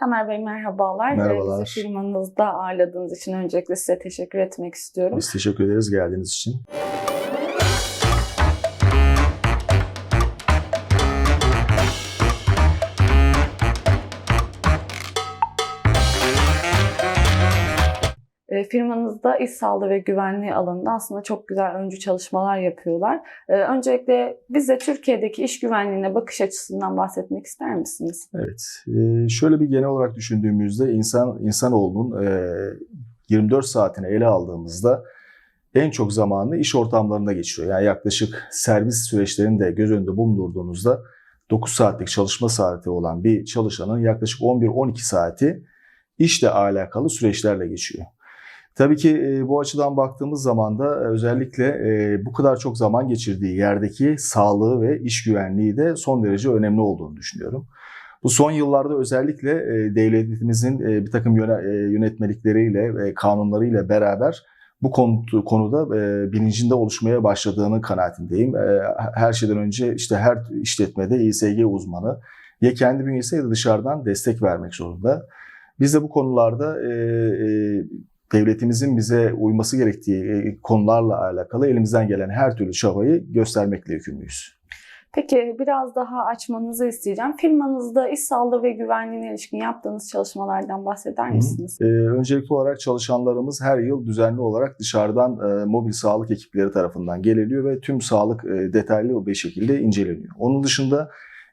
Tamer Bey merhabalar. Ee, Merhabalar. Bizi firmanızda ağırladığınız için öncelikle size teşekkür etmek istiyorum. Biz teşekkür ederiz geldiğiniz için. Firmanızda iş sağlığı ve güvenliği alanında aslında çok güzel öncü çalışmalar yapıyorlar. Ee, Öncelikle bize Türkiye'deki iş güvenliğine bakış açısından bahsetmek ister misiniz? Evet. Ee, şöyle bir genel olarak düşündüğümüzde insan insanoğlunun e, 24 saatini ele aldığımızda en çok zamanını iş ortamlarında geçiriyor. Yani yaklaşık servis süreçlerini de göz önünde bulundurduğunuzda 9 saatlik çalışma saati olan bir çalışanın yaklaşık 11-12 saati işle alakalı süreçlerle geçiyor. Tabii ki e, bu açıdan baktığımız zaman da e, özellikle e, bu kadar çok zaman geçirdiği yerdeki sağlığı ve iş güvenliği de son derece önemli olduğunu düşünüyorum. Bu son yıllarda özellikle devletimizin bir takım yöne- yönetmelikleriyle ve kanunlarıyla beraber bu konu, konuda bilincinde oluşmaya başladığını kanaatindeyim. Her şeyden önce işte her işletmede İSG uzmanı ya kendi bünyesi ya da dışarıdan destek vermek zorunda. Biz de bu konularda devletimizin bize uyması gerektiği e, konularla alakalı elimizden gelen her türlü çabayı göstermekle yükümlüyüz. Peki biraz daha açmanızı isteyeceğim. Firmanızda iş sağlığı ve güvenliğine ilişkin yaptığınız çalışmalardan bahseder Hı. misiniz? Ee, öncelikli olarak çalışanlarımız her yıl düzenli olarak dışarıdan e, mobil sağlık ekipleri tarafından geliniyor ve tüm sağlık e, detaylı bir şekilde inceleniyor. Onun dışında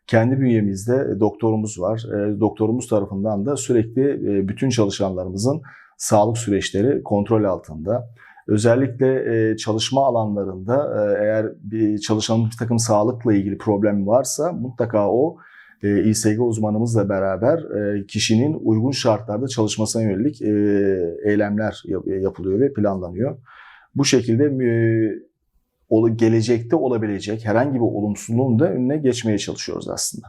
kendi bünyemizde doktorumuz var. E, doktorumuz tarafından da sürekli e, bütün çalışanlarımızın sağlık süreçleri kontrol altında. Özellikle e, çalışma alanlarında e, eğer bir çalışanın bir takım sağlıkla ilgili problemi varsa mutlaka o e, İSG uzmanımızla beraber kişinin uygun şartlarda çalışmasına yönelik eylemler yap- yapılıyor ve planlanıyor. Bu şekilde gelecekte olabilecek herhangi bir olumsuzluğun da önüne geçmeye çalışıyoruz aslında.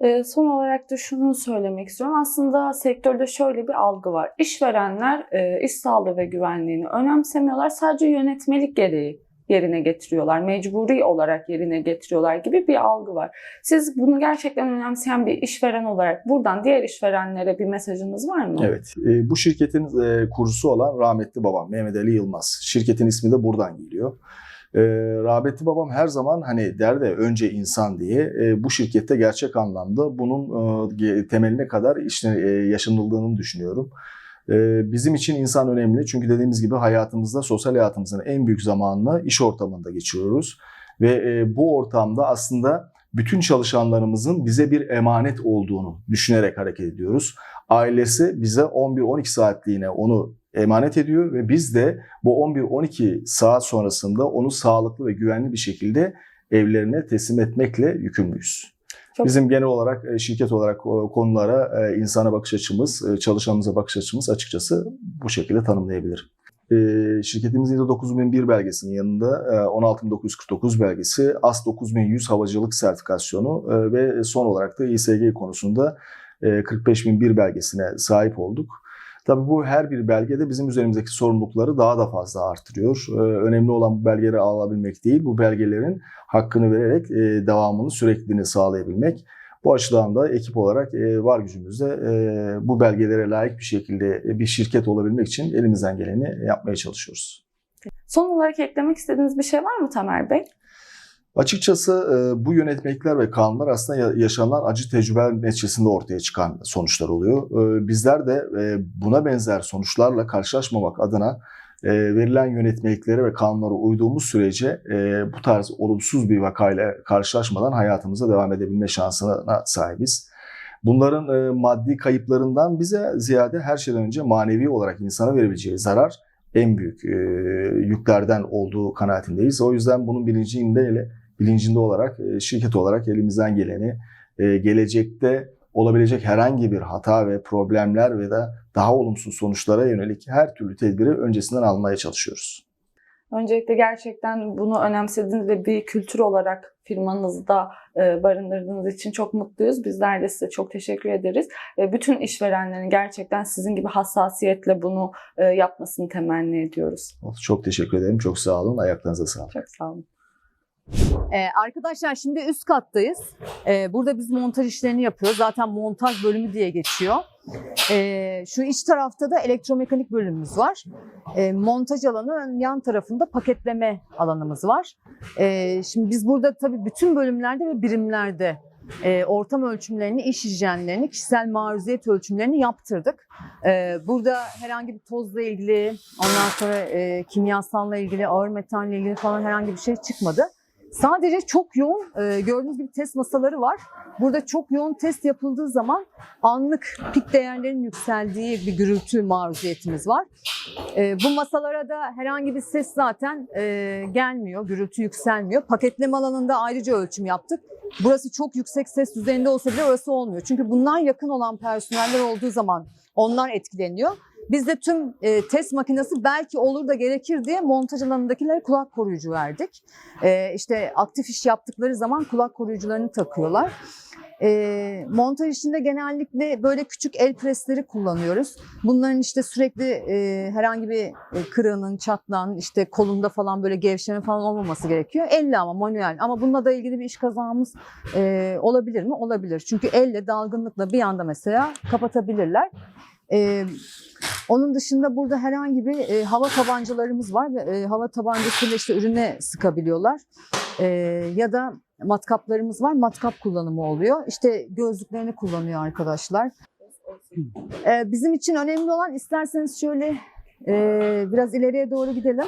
Ee, Son olarak da şunu söylemek istiyorum. Aslında sektörde şöyle bir algı var. İşverenler e, iş sağlığı ve güvenliğini önemsemiyorlar. Sadece yönetmelik gereği yerine getiriyorlar. Mecburi olarak yerine getiriyorlar gibi bir algı var. Siz bunu gerçekten önemseyen bir işveren olarak buradan diğer işverenlere bir mesajınız var mı? Evet, e, bu şirketin e, kurucusu olan rahmetli babam Mehmet Ali Yılmaz. Şirketin ismi de buradan geliyor. E, rahmetli babam her zaman hani der de önce insan diye e, bu şirkette gerçek anlamda bunun e, temeline kadar işte e, yaşanıldığını düşünüyorum. E, bizim için insan önemli çünkü dediğimiz gibi hayatımızda, sosyal hayatımızın en büyük zamanını iş ortamında geçiriyoruz. Ve e, bu ortamda aslında bütün çalışanlarımızın bize bir emanet olduğunu düşünerek hareket ediyoruz. Ailesi bize 11-12 saatliğine onu emanet ediyor ve biz de bu 11-12 saat sonrasında onu sağlıklı ve güvenli bir şekilde evlerine teslim etmekle yükümlüyüz. Çok- Bizim genel olarak e, şirket olarak konulara e, insana bakış açımız, e, çalışanımıza bakış açımız açıkçası bu şekilde tanımlayabilirim. Şirketimizin de 9001 belgesinin yanında e, 16949 belgesi, AS 9100 havacılık sertifikasyonu ve son olarak da İSG konusunda e, 45001 belgesine sahip olduk. Tabii bu her bir belgede bizim üzerimizdeki sorumlulukları daha da fazla artırıyor. Ee, Önemli olan bu belgeleri alabilmek değil, bu belgelerin hakkını vererek e, devamını, sürekliliğini sağlayabilmek. Bu açıdan da ekip olarak e, var gücümüzle e, bu belgelere layık bir şekilde e, bir şirket olabilmek için elimizden geleni yapmaya çalışıyoruz. Son olarak eklemek istediğiniz bir şey var mı Tamer Bey? Açıkçası e, bu yönetmelikler ve kanunlar aslında ya- yaşanan acı tecrübeler neticesinde ortaya çıkan sonuçlar oluyor. E, Bizler de e, buna benzer sonuçlarla karşılaşmamak adına verilen yönetmeliklere ve kanunlara uyduğumuz sürece bu tarz olumsuz bir vakayla karşılaşmadan hayatımıza devam edebilme şansına sahibiz. Bunların maddi kayıplarından bize ziyade her şeyden önce manevi olarak insana verebileceği zarar en büyük e, yüklerden olduğu kanaatindeyiz. O yüzden bunun bilincinde bilincinde olarak e, şirket olarak elimizden geleni e, gelecekte olabilecek herhangi bir hata ve problemler ve da daha olumsuz sonuçlara yönelik her türlü tedbiri öncesinden almaya çalışıyoruz. Öncelikle gerçekten bunu önemsediğiniz ve bir kültür olarak firmanızda e, barındırdığınız için çok mutluyuz. Bizler de size çok teşekkür ederiz. Bütün işverenlerin gerçekten sizin gibi hassasiyetle bunu yapmasını temenni ediyoruz. Çok teşekkür ederim. Çok sağ olun. Ayaklarınıza sağlık. Çok sağ olun. Ee, arkadaşlar şimdi üst kattayız. Ee, burada biz montaj işlerini yapıyoruz. Zaten montaj bölümü diye geçiyor. Ee, şu iç tarafta da elektromekanik bölümümüz var. Ee, montaj alanı yan tarafında paketleme alanımız var. Ee, şimdi biz burada tabii bütün bölümlerde ve birimlerde e, ortam ölçümlerini, iş hijyenlerini, kişisel maruziyet ölçümlerini yaptırdık. Ee, burada herhangi bir tozla ilgili, ondan sonra e, kimyasalla ilgili, ağır metalle ilgili falan herhangi bir şey çıkmadı. Sadece çok yoğun e, gördüğünüz gibi test masaları var. Burada çok yoğun test yapıldığı zaman anlık pik değerlerin yükseldiği bir gürültü maruziyetimiz var. E, bu masalara da herhangi bir ses zaten e, gelmiyor, gürültü yükselmiyor. Paketleme alanında ayrıca ölçüm yaptık. Burası çok yüksek ses düzeyinde olsa bile orası olmuyor. Çünkü bunlar yakın olan personeller olduğu zaman onlar etkileniyor. Biz de tüm e, test makinesi belki olur da gerekir diye montaj alanındakilere kulak koruyucu verdik. E, işte aktif iş yaptıkları zaman kulak koruyucularını takıyorlar. E, montaj işinde genellikle böyle küçük el presleri kullanıyoruz. Bunların işte sürekli e, herhangi bir e, kırığının, çatlağın, işte kolunda falan böyle gevşeme falan olmaması gerekiyor. Elle ama manuel. Ama bununla da ilgili bir iş kazamız e, olabilir mi? Olabilir. Çünkü elle dalgınlıkla bir anda mesela kapatabilirler. E, onun dışında burada herhangi bir e, hava tabancalarımız var e, hava tabancasıyla işte ürüne sıkabiliyorlar. E, ya da matkaplarımız var. Matkap kullanımı oluyor. İşte gözlüklerini kullanıyor arkadaşlar. E, bizim için önemli olan isterseniz şöyle e, biraz ileriye doğru gidelim.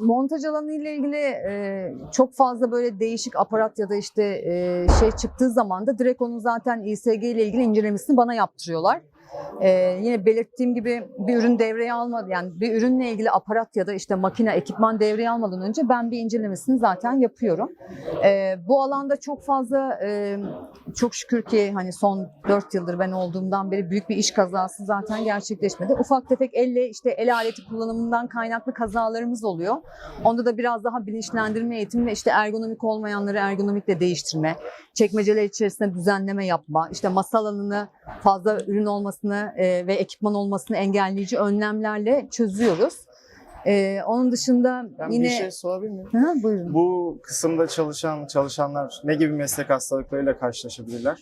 Montaj alanı ile ilgili e, çok fazla böyle değişik aparat ya da işte e, şey çıktığı zaman da direkt onun zaten İSG ile ilgili incelemesini bana yaptırıyorlar. E, yine belirttiğim gibi bir ürün devreye almadan yani bir ürünle ilgili aparat ya da işte makine, ekipman devreye almadan önce ben bir incelemesini zaten yapıyorum. E, bu alanda çok fazla e, çok şükür ki hani son 4 yıldır ben olduğumdan beri büyük bir iş kazası zaten gerçekleşmedi. Ufak tefek elle işte el aleti kullanımından kaynaklı kazalarımız oluyor. Onda da biraz daha bilinçlendirme eğitimi ve işte ergonomik olmayanları ergonomikle değiştirme, çekmeceler içerisinde düzenleme yapma, işte masa alanını fazla ürün olmasını e, ve ekipman olmasını engelleyici önlemlerle çözüyoruz. E, onun dışında Ben yine bir şey sorabilir miyim? Ha, buyurun. Bu kısımda çalışan çalışanlar ne gibi meslek hastalıklarıyla karşılaşabilirler?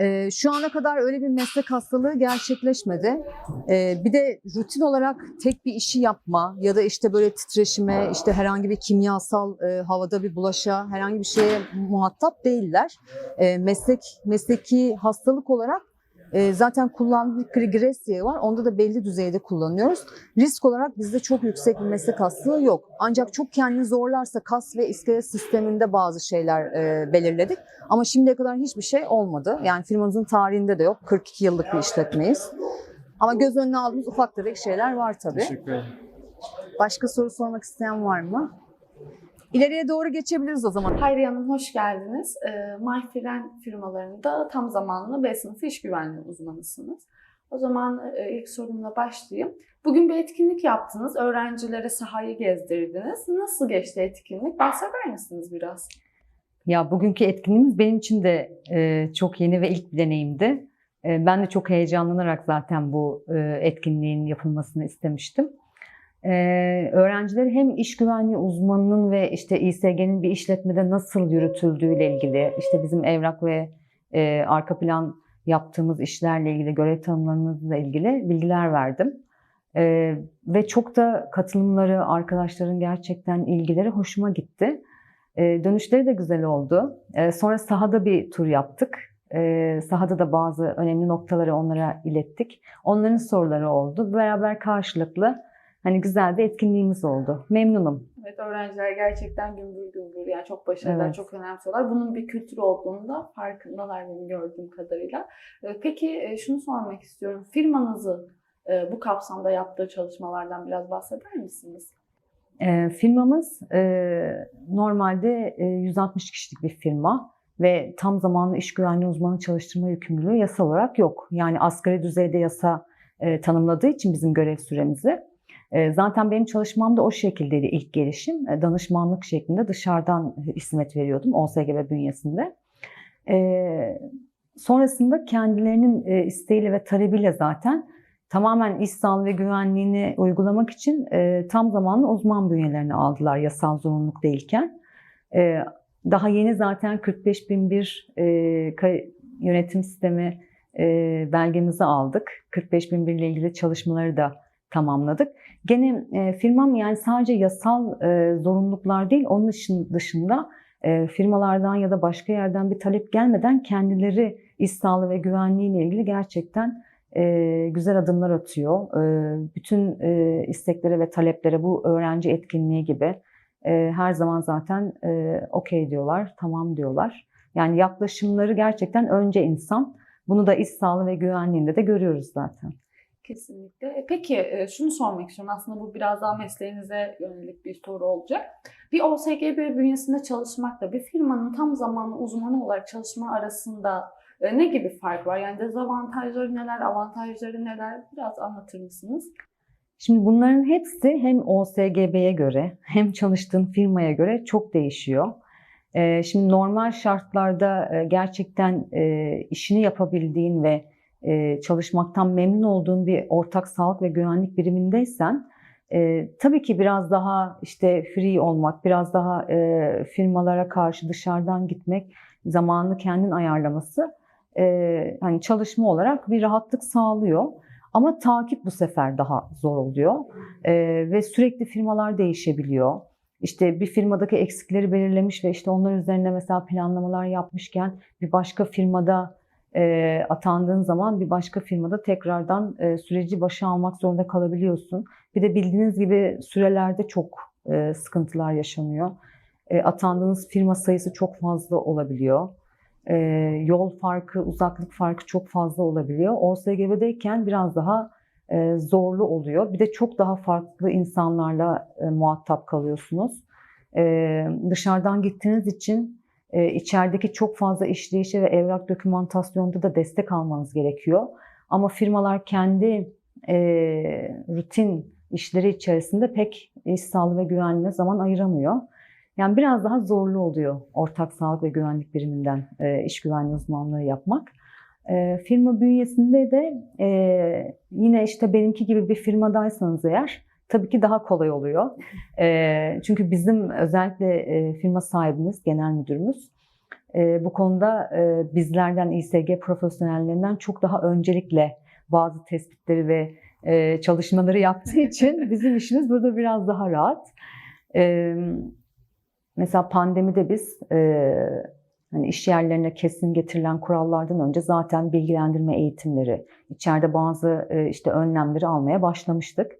Ee, şu ana kadar öyle bir meslek hastalığı gerçekleşmedi. Ee, bir de rutin olarak tek bir işi yapma ya da işte böyle titreşime, işte herhangi bir kimyasal e, havada bir bulaşa, herhangi bir şeye muhatap değiller. Ee, meslek mesleki hastalık olarak e, zaten kullandığımız Krigresya var. Onda da belli düzeyde kullanıyoruz. Risk olarak bizde çok yüksek bir meslek hastalığı yok. Ancak çok kendini zorlarsa kas ve iskelet sisteminde bazı şeyler e, belirledik. Ama şimdiye kadar hiçbir şey olmadı. Yani firmamızın tarihinde de yok. 42 yıllık bir işletmeyiz. Ama göz önüne aldığımız ufak tefek şeyler var tabii. Teşekkür ederim. Başka soru sormak isteyen var mı? İleriye doğru geçebiliriz o zaman. Hayriye Hanım hoş geldiniz. E, MyFren firmalarında tam zamanlı B sınıfı iş güvenliği uzmanısınız. O zaman e, ilk sorumla başlayayım. Bugün bir etkinlik yaptınız. Öğrencilere sahayı gezdirdiniz. Nasıl geçti etkinlik? Bahseder misiniz biraz? Ya bugünkü etkinliğimiz benim için de e, çok yeni ve ilk bir deneyimdi. E, ben de çok heyecanlanarak zaten bu e, etkinliğin yapılmasını istemiştim. Öğrencileri hem iş güvenliği uzmanının ve işte İSG'nin bir işletmede nasıl yürütüldüğüyle ilgili, işte bizim evrak ve e, arka plan yaptığımız işlerle ilgili, görev tanımlarımızla ilgili bilgiler verdim. E, ve çok da katılımları, arkadaşların gerçekten ilgileri hoşuma gitti. E, dönüşleri de güzel oldu. E, sonra sahada bir tur yaptık. E, sahada da bazı önemli noktaları onlara ilettik. Onların soruları oldu. Beraber karşılıklı hani güzel bir etkinliğimiz oldu. Memnunum. Evet öğrenciler gerçekten gümbür gümbür yani çok başarılı, Evet. çok önemsiyorlar. Bunun bir kültür olduğunda farkındalar benim gördüğüm kadarıyla. E, Peki e, şunu sormak istiyorum. Firmanızı e, bu kapsamda yaptığı çalışmalardan biraz bahseder misiniz? E, firmamız e, normalde e, 160 kişilik bir firma ve tam zamanlı iş güvenliği uzmanı çalıştırma yükümlülüğü yasal olarak yok. Yani asgari düzeyde yasa e, tanımladığı için bizim görev süremizi. E, zaten benim çalışmam da o şekildeydi ilk gelişim. E, danışmanlık şeklinde dışarıdan hizmet veriyordum OSGB bünyesinde. E, sonrasında kendilerinin e, isteğiyle ve talebiyle zaten tamamen iş sağlığı ve güvenliğini uygulamak için e, tam zamanlı uzman bünyelerini aldılar yasal zorunluluk değilken. Daha yeni zaten 45.001 e, yönetim sistemi belgemizi aldık. 45.001 ile ilgili çalışmaları da tamamladık. Gene e, firmam yani sadece yasal e, zorunluluklar değil, onun dışın- dışında e, firmalardan ya da başka yerden bir talep gelmeden kendileri iş sağlığı ve güvenliği ile ilgili gerçekten e, güzel adımlar atıyor. E, bütün e, isteklere ve taleplere bu öğrenci etkinliği gibi e, her zaman zaten e, okey diyorlar, tamam diyorlar. Yani yaklaşımları gerçekten önce insan. Bunu da iş sağlığı ve güvenliğinde de görüyoruz zaten. Kesinlikle. E, Peki e, şunu sormak istiyorum. Aslında bu biraz daha mesleğinize yönelik bir soru olacak. Bir OSGB bünyesinde çalışmakla bir firmanın tam zamanlı uzmanı olarak çalışma arasında e, ne gibi fark var? Yani dezavantajları neler, avantajları neler? Biraz anlatır mısınız? Şimdi bunların hepsi hem OSGB'ye göre hem çalıştığın firmaya göre çok değişiyor. Şimdi normal şartlarda gerçekten işini yapabildiğin ve e, çalışmaktan memnun olduğun bir ortak sağlık ve güvenlik birimindeysen e, tabii ki biraz daha işte free olmak, biraz daha e, firmalara karşı dışarıdan gitmek, zamanını kendin ayarlaması e, hani çalışma olarak bir rahatlık sağlıyor. Ama takip bu sefer daha zor oluyor Ee, ve sürekli firmalar değişebiliyor. İşte bir firmadaki eksikleri belirlemiş ve işte onlar üzerine mesela planlamalar yapmışken bir başka firmada e, atandığın zaman bir başka firmada tekrardan e, süreci başa almak zorunda kalabiliyorsun. Bir de bildiğiniz gibi sürelerde çok e, sıkıntılar yaşanıyor. E, atandığınız firma sayısı çok fazla olabiliyor. E, yol farkı, uzaklık farkı çok fazla olabiliyor. OSGB'deyken biraz daha e, zorlu oluyor. Bir de çok daha farklı insanlarla e, muhatap kalıyorsunuz. E, dışarıdan gittiğiniz için e, içerideki çok fazla işleyişe ve evrak dokümantasyonda da destek almanız gerekiyor. Ama firmalar kendi e, rutin işleri içerisinde pek iş sağlığı ve güvenliğine zaman ayıramıyor. Yani biraz daha zorlu oluyor ortak sağlık ve güvenlik biriminden e, iş güvenliği uzmanlığı yapmak. E, firma bünyesinde de e, yine işte benimki gibi bir firmadaysanız eğer tabii ki daha kolay oluyor. E, çünkü bizim özellikle e, firma sahibimiz, genel müdürümüz e, bu konuda e, bizlerden İSG profesyonellerinden çok daha öncelikle bazı tespitleri ve e, çalışmaları yaptığı için bizim işimiz burada biraz daha rahat. E, mesela pandemide biz e, hani iş yerlerine kesin getirilen kurallardan önce zaten bilgilendirme eğitimleri, içeride bazı e, işte önlemleri almaya başlamıştık.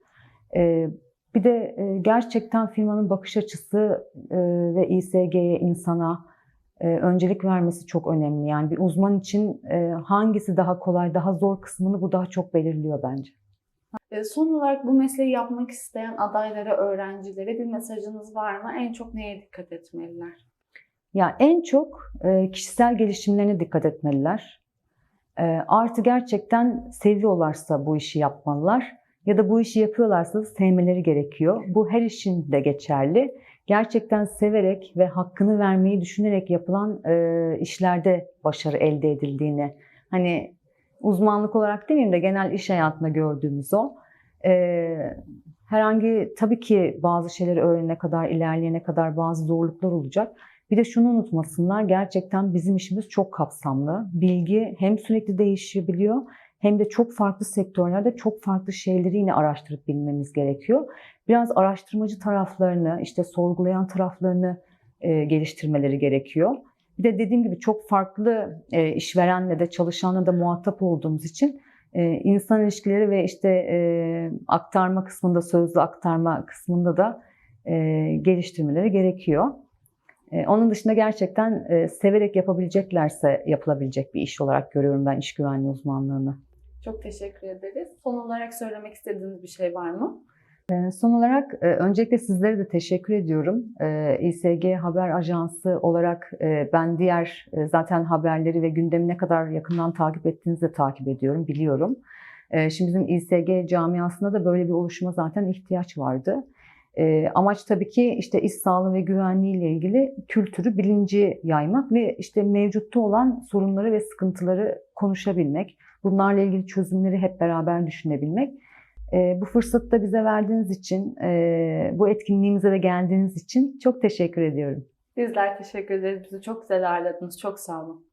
E, bir de e, gerçekten firmanın bakış açısı e, ve İSG'ye, insana e, öncelik vermesi çok önemli. Yani bir uzman için hangisi daha kolay, daha zor kısmını bu daha çok belirliyor bence. Son olarak bu mesleği yapmak isteyen adaylara, öğrencilere bir mesajınız var mı? En çok neye dikkat etmeliler? Ya en çok kişisel gelişimlerine dikkat etmeliler. Artı gerçekten seviyorlarsa bu işi yapmalılar ya da bu işi yapıyorlarsa sevmeleri gerekiyor. Bu her işin de geçerli. Gerçekten severek ve hakkını vermeyi düşünerek yapılan e, işlerde başarı elde edildiğini, hani uzmanlık olarak demeyeyim de genel iş hayatında gördüğümüz o. E, herhangi tabii ki bazı şeyleri öğrenene kadar, ilerleyene kadar bazı zorluklar olacak. Bir de şunu unutmasınlar, gerçekten bizim işimiz çok kapsamlı. Bilgi hem sürekli değişebiliyor hem de çok farklı sektörlerde çok farklı şeyleri yine araştırıp bilmemiz gerekiyor. Biraz araştırmacı taraflarını, işte sorgulayan taraflarını e, geliştirmeleri gerekiyor. Bir de dediğim gibi çok farklı e, işverenle de çalışanla da muhatap olduğumuz için e, insan ilişkileri ve işte e, aktarma kısmında, sözlü aktarma kısmında da e, geliştirmeleri gerekiyor. E, Onun dışında gerçekten e, severek yapabileceklerse yapılabilecek bir iş olarak görüyorum ben iş güvenliği uzmanlığını. Çok teşekkür ederiz. Son olarak söylemek istediğiniz bir şey var mı? E, Son olarak e, öncelikle sizlere de teşekkür ediyorum. E, İSG Haber Ajansı olarak e, ben diğer e, zaten haberleri ve gündemi ne kadar yakından takip ettiğinizi de takip ediyorum, biliyorum. E, Şimdi bizim İSG camiasında da böyle bir oluşuma zaten ihtiyaç vardı. Amaç tabii ki işte iş sağlığı ve güvenliği ile ilgili kültürü, bilinci yaymak ve işte mevcutta olan sorunları ve sıkıntıları konuşabilmek. Bunlarla ilgili çözümleri hep beraber düşünebilmek. E, bu fırsatı da bize verdiğiniz için, e, bu etkinliğimize de geldiğiniz için çok teşekkür ediyorum. Bizler teşekkür ederiz. Bizi çok güzel ağırladınız. Çok sağ olun.